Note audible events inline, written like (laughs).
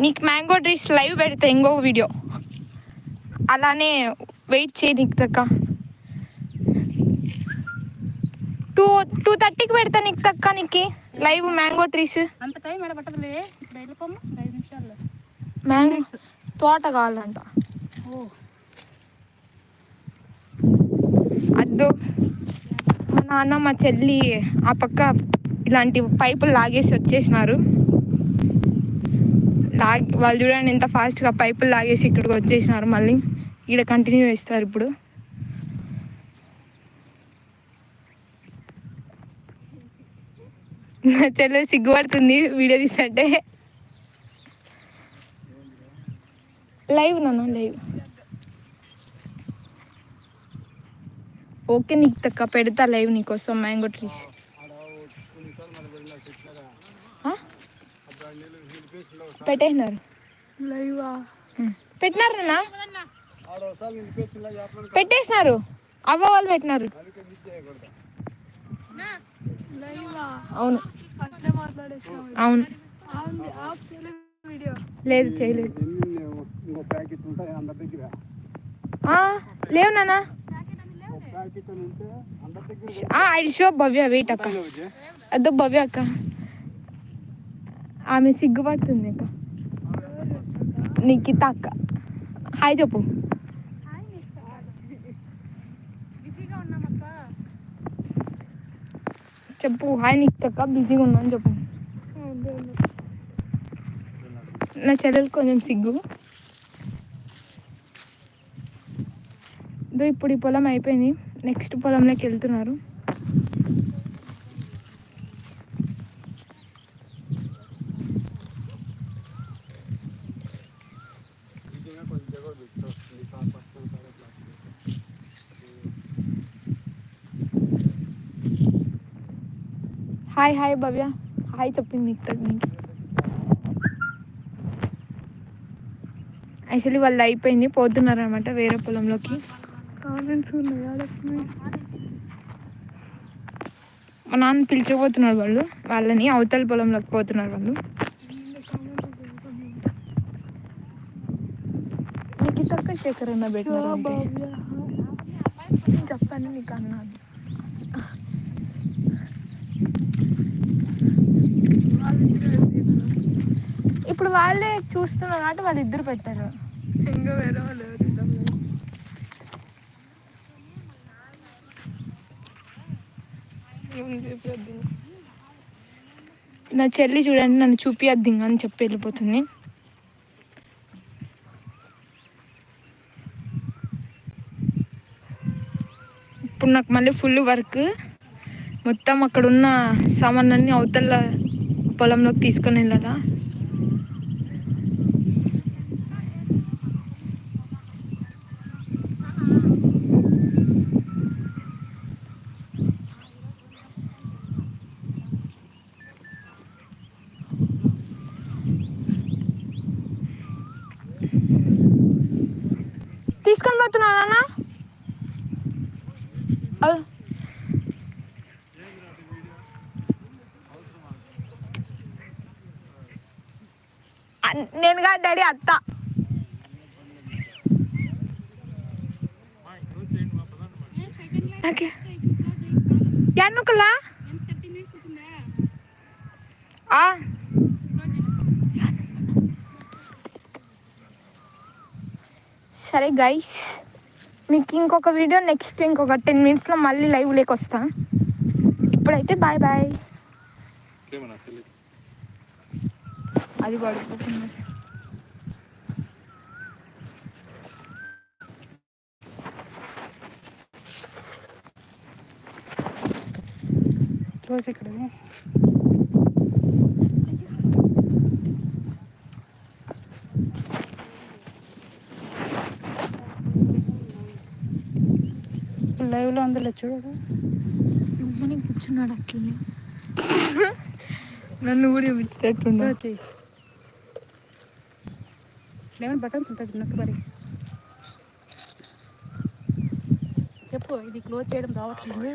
నీకు mango డ్రీస్ live పెడతా ఇంకో వీడియో. అలానే వెయిట్ చేయి నీకు తక్క. టూ టూ థర్టీకి పెడతా నీకు తక్క నీకు లైవ్ మ్యాంగో ట్రీస్ అంత టైం పట్టదులే. నిమిషాల్లో. మ్యాంగో తోట కావాలంట. ఓ. అద్దు. మా నాన్న మా చెల్లి ఆ పక్క ఇలాంటి పైపులు లాగేసి వచ్చేసినారు. లాగ్ వాళ్ళు చూడండి ఎంత ఫాస్ట్గా పైపులు లాగేసి ఇక్కడికి వచ్చేసినారు మళ్ళీ. ఈడ కంటిన్యూ చేస్తారు ఇప్పుడు. మా చెల్లె సిగ్గుపడుతుంది వీడియో తీసంటే లైవ్ నాన్న లైవ్ ఓకే నీకు తక్క పెడతా లైవ్ నీకోసం మ్యాంగో ట్రీస్ పెట్టేసినారు. లైవా? పెట్టినారు పెట్టేసినారు. అవ్వ వాళ్ళు పెట్టినారు. అవును. అవును. లేదు చేయలేదు. లేవు దగ్గర ఐ షో భవ్య వెయిట్ అక్క అదో భవ్య అక్క. ఆమె సిగ్గుపడుతుంది అక్క నిఖిత అక్క హాయ్ చెప్పు. చెప్పు. హాయ్ నిఖిత అక్క బిజీగా ఉన్నాను చెప్పు. నా చెల్లెలు కొంచెం సిగ్గు. ఇప్పుడు ఈ పొలం అయిపోయింది. నెక్స్ట్ పొలంలోకి వెళ్తున్నారు. వస్తుంది హాయ్ హాయ్ భవ్య హాయ్ చెప్పింది నిఖిత నీకు యాక్చువల్లీ వాళ్ళు అయిపోయింది పోతున్నారు అనమాట వేరే పొలంలోకి. మా నాన్న పిలిచకపోతున్నారు వాళ్ళు వాళ్ళని అవతల పొలంలోకి పోతున్నారు వాళ్ళు. నీకు తక్కువ శేఖర్ అన్న పెట్టినారు చెప్పండి నీకు అన్నాను ఇప్పుడు వాళ్ళే చూస్తున్నారు కాబట్టి వాళ్ళు ఇద్దరు పెట్టారు. ఇంకా వేరే వాళ్ళు నా చెల్లి చూడండి నన్ను చూపియద్దు అని చెప్పి వెళ్ళిపోతుంది. ఇప్పుడు నాకు మళ్ళీ ఫుల్ వర్క్ మొత్తం అక్కడ ఉన్న సామాన్లన్నీ అవతల పొలంలోకి తీసుకొని వెళ్ళాలా? తీసుకొని పోతున్నా నాన్న? నేను కాదు డాడీ అత్త. ఎన్నుకలా సరే గైస్ మీకు ఇంకొక వీడియో నెక్స్ట్ ఇంకొక టెన్ మినిట్స్లో మళ్ళీ లైవ్ లేక వస్తా. ఇప్పుడైతే బాయ్ బాయ్ అది పడిపోతుంది. క్లోజ్ ఇక్కడ లైవ్లో అందులో చూడు అమ్మని కూర్చున్నాడు అట్లనే (laughs) నన్ను కూడా చూపించేటట్టుండ ఏమైనా బటన్స్ ఉంటుంది నొక్కి మరి? చెప్పు ఇది క్లోజ్ చేయడం రావట్లేదు?